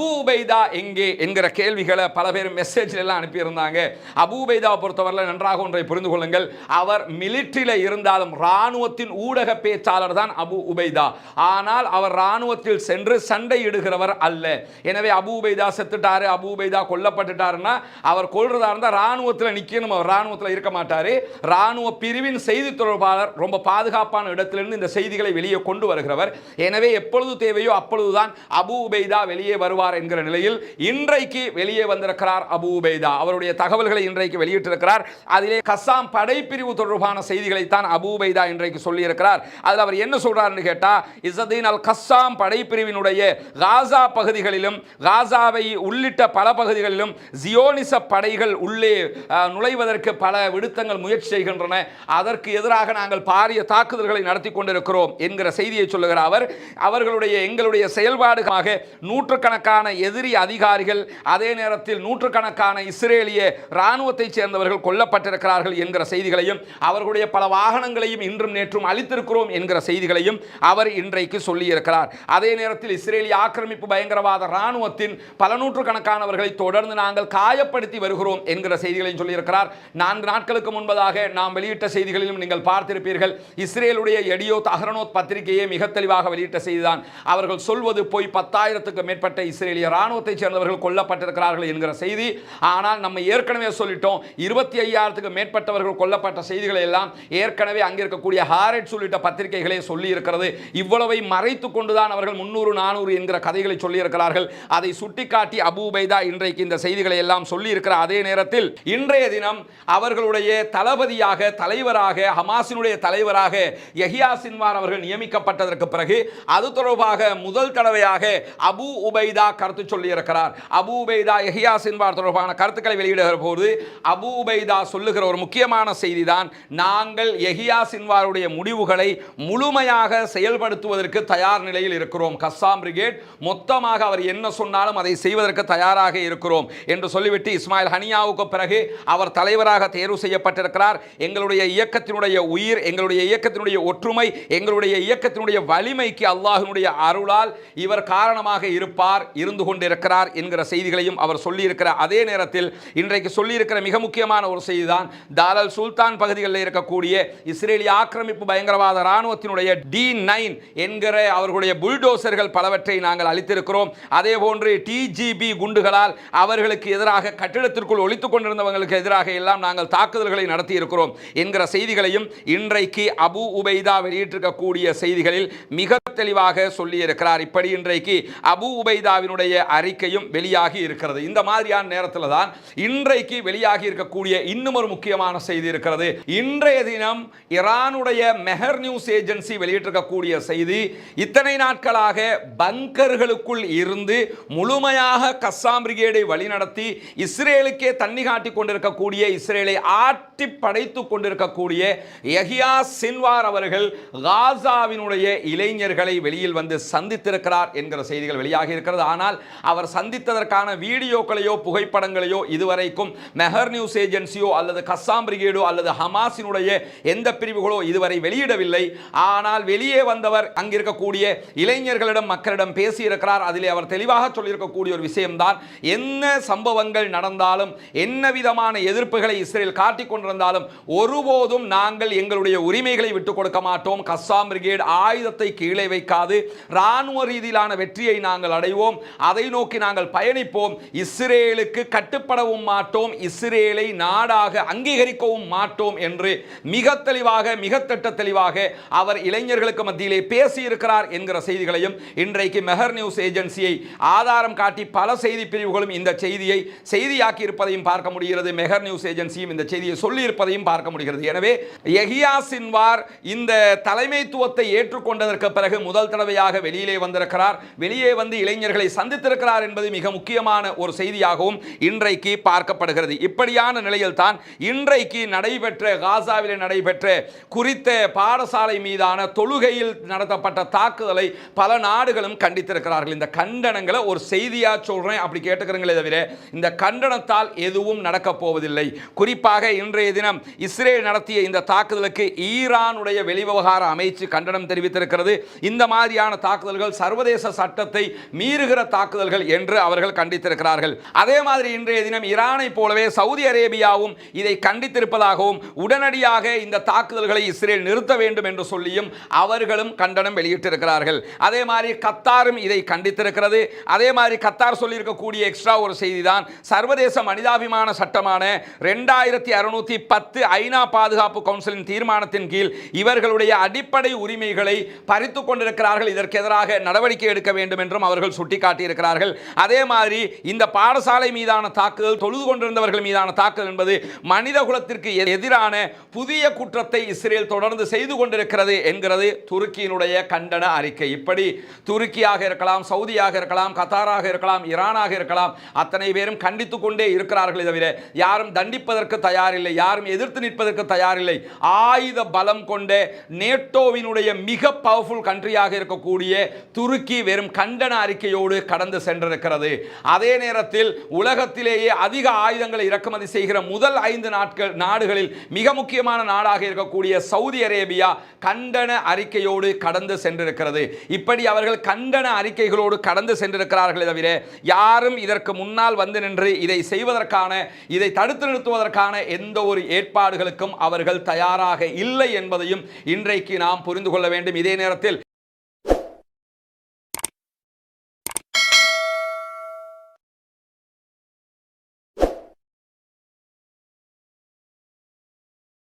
அபூபைதா எங்கே என்கிற கேள்விகளை பல பேர் மெசேஜ்ல எல்லாம் அனுப்பியிருந்தாங்க. அபூபைதா பொறுத்தவரையில் நன்றாக ஒன்றை புரிந்து கொள்ளுங்கள். அவர் மிலிட்ரியில் இருந்தாலும் ராணுவத்தின் ஊடக பேச்சாளர் தான் அபு உபைதா ஆனால் அவர் ராணுவத்தில் சென்று சண்டையிடுகிறவர் அல்ல. எனவே அபு உபைதா செத்துட்டாரு அபு உபைதா கொல்லப்பட்டுட்டாருன்னா அவர் கொள்றதா இருந்தால் ராணுவத்தில் நிற்கணும் அவர் ராணுவத்தில் இருக்க மாட்டாரு. ராணுவ பிரிவின் செய்தி தொடர்பாளர் ரொம்ப பாதுகாப்பான இடத்திலிருந்து இந்த செய்திகளை வெளியே கொண்டு வருகிறவர். எனவே எப்பொழுது தேவையோ அப்பொழுதுதான் அபு உபைதா வெளியே வருவார். என்கிற நிலையில் இன்றைக்கு வெளியே வந்திருக்கிறார் அபு உபைதா. அவருடைய தகவல்களை இன்றைக்கு வெளியிட்டிருக்கிறார். அதிலே கசாம் படைப்பிரிவு தொடர்பான செய்திகளை தான் அபு உபைதா இன்றைக்கு சொல்லியிருக்கிறார். அதில் அவர் என்ன சொல்றாருன்னு கேட்டால் இசதீன் அல் கசாம் படைப்பிரிவினுடைய காசா பகுதிகளிலும் காசாவை உள்ளிட்ட பல பகுதிகளிலும் ஜியோனிச படைகள் உள்ளே நுழைவதற்கு பல விடுத்தங்கள் முயற்சி செய்கின்றன. அதற்கு எதிராக நாங்கள் பாரிய தாக்குதல்களை நடத்தி கொண்டிருக்கிறோம் என்கிற செய்தியை சொல்லுகிற அவர். அவர்களுடைய எங்களுடைய செயல்பாடுகளாக நூற்றுக்கணக்கான எதிரி அதிகாரிகள் அதே நேரத்தில் நூற்றுக்கணக்கான இஸ்ரேலிய இராணுவத்தைச் சேர்ந்தவர்கள் கொல்லப்பட்டிருக்கிறார்கள் என்கிற செய்திகளையும் அவர்களுடைய பல வாகனங்களையும் இன்றும் நேற்றும் அளித்திருக்கிறோம் என்கிற செய்திகளையும் அவர் இன்றைக்கு சொல்லியிருக்கிறார். அதே நேரத்தில் இஸ்ரேலிய ஆக்கிரமிப்பு பயங்கரவாத இராணுவத்தின் பல நூற்றுக்கணக்கானவர்களை தொடர்ந்து நாங்கள் காயப்படுத்தி வருகிறோம் என்கிற செய்திகளையும் சொல்லியிருக்கிறார். நான்கு நாட்களுக்கு முன்பதாக நாம் வெளியிட்ட செய்திகளிலும் நீங்கள் பார்த்திருப்பீர்கள் இஸ்ரேலுடைய எடியோத் அஹ்ரனோத் பத்திரிகையை மிக தெளிவாக வெளியிட்ட செய்திதான். அவர்கள் சொல்வது போய் பத்தாயிரத்துக்கு மேற்பட்ட இஸ்ரேலிய இராணுவத்தைச் சேர்ந்தவர்கள் கொல்லப்பட்டிருக்கிறார்கள் என்கிற செய்தி. ஆனால் நம்ம ஏற்கனவே சொல்லிட்டோம் இருபத்தி ஐயாயிரத்துக்கு மேற்பட்டவர்கள் கொல்லப்பட்ட செய்திகளை எல்லாம் ஏற்கனவே அங்கே இருக்கக்கூடிய ஹாரெட்ஸ் உள்ளிட்ட பத்திரிகைகளே சொல்லி இருக்கிறது இவ்வளவை மறைத்து கொண்டுதான் அவர்கள் முன்னூறு நானூறு என்கிற கதைகளை சொல்லியிருக்கிறார்கள். அதை சுட்டிக்காட்டி அபு உபைதா இன்றைக்கு இந்த செய்திகளை எல்லாம் சொல்லியிருக்கிற அதே நேரத்தில் இன்றைய தினம் அவர்களுடைய தளபதியாக தலைவராக ஹமாசினுடைய தலைவராக யஹியா சின்வார் அவர்கள் நியமிக்கப்பட்டதற்கு பிறகு அது தொடர்பாக முதல் தடவையாக அபு உபைதா கருத்து சொல்லியிருக்கிறார். அபூபைதா எஹியா யஹியா சின்வார் தொடர்பான கருத்துக்களை வெளியிடுகிற போது அபூபைதா சொல்லுகிற ஒரு முக்கியமான செய்தி தான் நாங்கள் எஹியா சின்வாருடைய முடிவுகளை முழுமையாக செயல்படுத்துவதற்கு தயார் நிலையில் இருக்கிறோம். கஸ்ஸாம் பிரிகேட் மொத்தமாக அவர் என்ன சொன்னாலும் அதை செய்வதற்கு தயாராக இருக்கிறோம் என்று சொல்லிவிட்டு இஸ்மாயில் ஹனியாவுக்கு பிறகு அவர் தலைவராக தேர்வு செய்யப்பட்டிருக்கிறார். எங்களுடைய இயக்கத்தினுடைய உயிர் எங்களுடைய இயக்கத்தினுடைய ஒற்றுமை எங்களுடைய இயக்கத்தினுடைய வலிமைக்கு அல்லாஹினுடைய அருளால் இவர் காரணமாக இருப்பார் இருந்து கொண்டிருக்கிறார் என்கிற செய்திகளையும் அவர் சொல்லியிருக்கிற அதே நேரத்தில் இன்றைக்கு சொல்லியிருக்கிற மிக முக்கியமான ஒரு செய்தி தான் தாரல் சுல்தான் பகுதிகளில் இருக்கக்கூடிய இஸ்ரேலிய ஆக்கிரமிப்பு பயங்கரவாத இராணுவத்தினுடைய டி நைன் என்கிற அவர்களுடைய புல்டோசர்கள் பலவற்றை நாங்கள் அளித்திருக்கிறோம். அதே போன்று டிஜிபி குண்டுகளால் அவர்களுக்கு எதிராக கட்டிடத்திற்குள் ஒழித்துக் கொண்டிருந்தவங்களுக்கு எதிராக எல்லாம் நாங்கள் தாக்குதல்களை நடத்தி இருக்கிறோம் என்கிற செய்திகளையும் இன்றைக்கு அபு உபைதா வெளியிட்டிருக்கக்கூடிய செய்திகளில் மிக தெளிவாக சொல்லியிருக்கிறார். இப்படி இன்றைக்கு அபு உபைதாவினுடைய அறிக்கையும் வெளியாகி இருக்கிறது. இந்த மாதிரியான நேரத்தில் தான் இன்றைக்கு வெளியாகி இருக்கக்கூடிய இன்னும் ஒரு முக்கியமான செய்தி இருக்கிறது. இன்றைய தினம் ஈரானுடைய மெஹர் நியூஸ் ஏஜென்சி வெளியிட்டிருக்கக்கூடிய செய்தி இத்தனை நாட்களாக பங்கர்களுக்குள் இருந்து முழுமையாக கஸ்ஸாம் பிரிகேடை வழிநடத்தி இஸ்ரேலுக்கே தண்ணி காட்டி கொண்டிருக்கக்கூடிய இஸ்ரேலை ஆட்டி படைத்துக் கொண்டிருக்கக்கூடிய யஹியா சின்வார் அவர்கள் காசாவினுடைய இளைஞர்களை வெளியில் வந்து சந்தித்திருக்கிறார் என்கிற செய்திகள் வெளியாகி இருக்கிறது. ஆனால் அவர் சந்தித்ததற்கான வீடியோக்களையோ புகைப்படங்களையோ இதுவரைக்கும் மெஹர் நியூஸ் ஏஜென்சியோ அல்லது கஸ்ஸாம் பிரிகேடோ அல்லது ஹமாஸினுடைய எந்த பிரிவுகளோ இதுவரை வெளியிடவில்லை. ஆனால் வெளியே வந்தவர் அங்கிருக்கக்கூடிய இளைஞர்களிடம் மக்களிடம் பேசியிருக்கிறார். அதிலே அவர் தெளிவாக சொல்லியிருக்கக்கூடிய ஒரு விஷயம்தான் என்ன சம்பவங்கள் நடந்தாலும் என்ன விதமான எதிர்ப்புகளை இஸ்ரேல் காட்டிக் கொண்டிருந்தாலும் ஒருபோதும் நாங்கள் எங்களுடைய உரிமைகளை விட்டுக் கொடுக்க மாட்டோம். கஸ்ஸாம் பிரிகேட் ஆயுதத்தை கீழே வைக்காது. இராணுவ ரீதியிலான வெற்றியை நாங்கள் அடைவோம். அதை நோக்கி நாங்கள் பயணிப்போம். இஸ்ரேலுக்கு கட்டுப்படவும் மாட்டோம். இஸ்ரேலை நாடாக அங்கீகரிக்கவும் மாட்டோம் என்று மிக தெளிவாக மிக திட்ட தெளிவாக அவர் இளைஞர்களுக்கு மத்தியிலே பேசியிருக்கிறார் என்கிற செய்திகளையும் இன்றைக்கு மெஹர் நியூஸ் ஏஜென்சியை ஆதாரம் காட்டி பல செய்தி பிரிவுகளும் இந்த செய்தியை செய்தியாக்கி இருப்பதையும் பார்க்க முடிகிறது. மெஹர் நியூஸ் ஏஜென்சியும் இந்த செய்தியை சொல்லி இருப்பதையும் பார்க்க முடிகிறது. எனவே எஹியா சின்வார் இந்த தலைமைத்துவத்தை ஏற்றுக்கொண்டதற்கு பிறகு முதல் தடவையாக வெளியிலே வந்திருக்கிறார். வெளியே வந்து இளைஞர்களை சந்தித்திருக்கிறார் என்பது மிக முக்கியமான ஒரு செய்தியாகவும் இன்றைக்கு பார்க்கப்படுகிறது. இப்படியான நிலையில் தான் இன்றைக்கு நடைபெற்ற காசாவில் நடைபெற்ற குறித்த பாடசாலை மீதான தொழுகையில் நடத்தப்பட்ட தாக்குதலை பல நாடுகளும் கண்டித்திருக்கிறார்கள். இந்த கண்டனங்களை ஒரு செய்தியாக சொல்கிறேன் அப்படி கேட்டுக்கிறீங்களே தவிர இந்த கண்டனத்தால் எதுவும் நடக்கப் போவதில்லை. குறிப்பாக இன்றைய தினம் இஸ்ரேல் நடத்திய இந்த தாக்குதலுக்கு ஈரானுடைய வெளிவிவகார அமைச்சு கண்டனம் தெரிவித்திருக்கிறது. இந்த மாதிரியான தாக்குதல்கள் சர்வதேச சட்டத்தை மீறுகிற தாக்குதல்கள் என்று அவர்கள் கண்டித்திருக்கிறார்கள். அதே மாதிரி இன்றைய தினம் ஈரானை போலவே சவுதி அரேபியாவும் இதை கண்டித்திருப்பதாகவும் உடனடியாக இந்த தாக்குதல்களை இஸ்ரேல் நிறுத்த வேண்டும் என்று சொல்லியும் அவர்களும் கண்டனம் வெளியிட்டிருக்கிறார்கள். அதே மாதிரி கத்தாரும் இதை கண்டித்திருக்கிறது. அதே மாதிரி கத்தார் சொல்லியிருக்கக்கூடிய எக்ஸ்ட்ரா ஒரு செய்தி தான் சர்வதேச மனிதாபிமான சட்டமான ரெண்டாயிரத்தி அறுநூத்தி பத்து ஐநா பாதுகாப்பு கவுன்சிலின் தீர்மானத்தின் கீழ் இவர்களுடைய அடிப்படை உரிமைகளை பறித்து கொண்டிருக்கிறார்கள். இதற்கு எதிராக நடவடிக்கை எடுக்க வேண்டும் என்றும் அவர்கள் சுட்டிக்காட்டியிருக்கிறார்கள். அதே மாதிரி இந்த பாடசாலை மீதான தாக்குதல் தொழுது கொண்டிருந்தவர்கள் மீதான தாக்குதல் என்பது மனித குலத்திற்கு எதிரான புதிய குற்றத்தை இஸ்ரேல் தொடர்ந்து செய்து கொண்டிருக்கிறது என்கிறது துருக்கியினுடைய கண்டன அறிக்கை. இப்படி துருக்கியாக இருக்கலாம் சவுதியாக இருக்கலாம் கத்தாராக இருக்கலாம் ஈரானாக இருக்கலாம் அத்தனை பேரும் கண்டித்து கொண்டே இருக்கிறார்கள் தவிர யாரும் தண்டிப்பதற்கு தயாரில்லை யாரும் எதிர்த்து நிற்பதற்கு தயாரில்லை. ஆயுத பலம் கொண்ட நேட்டோவினுடைய மிக பவர்ஃபுல் கண்ட்ரி கண்ட்ரியாக இருக்கக்கூடிய துருக்கி வெறும் கண்டன அறிக்கையோடு கடந்து சென்றிருக்கிறது. அதே நேரத்தில் உலகத்திலேயே அதிக ஆயுதங்களை இறக்குமதி செய்கிற முதல் ஐந்து நாட்கள் நாடுகளில் மிக முக்கியமான நாடாக இருக்கக்கூடிய சவுதி அரேபியா கண்டன அறிக்கையோடு கடந்து சென்றிருக்கிறது. இப்படி அவர்கள் கண்டன அறிக்கைகளோடு கடந்து சென்றிருக்கிறார்களே தவிர யாரும் இதற்கு முன்னால் வந்து நின்று இதை செய்வதற்கான இதை தடுத்து நிறுத்துவதற்கான எந்த ஒரு ஏற்பாடுகளுக்கும் அவர்கள் தயாராக இல்லை என்பதையும் இன்றைக்கு நாம் புரிந்து கொள்ள வேண்டும். இதே நேரத்தில்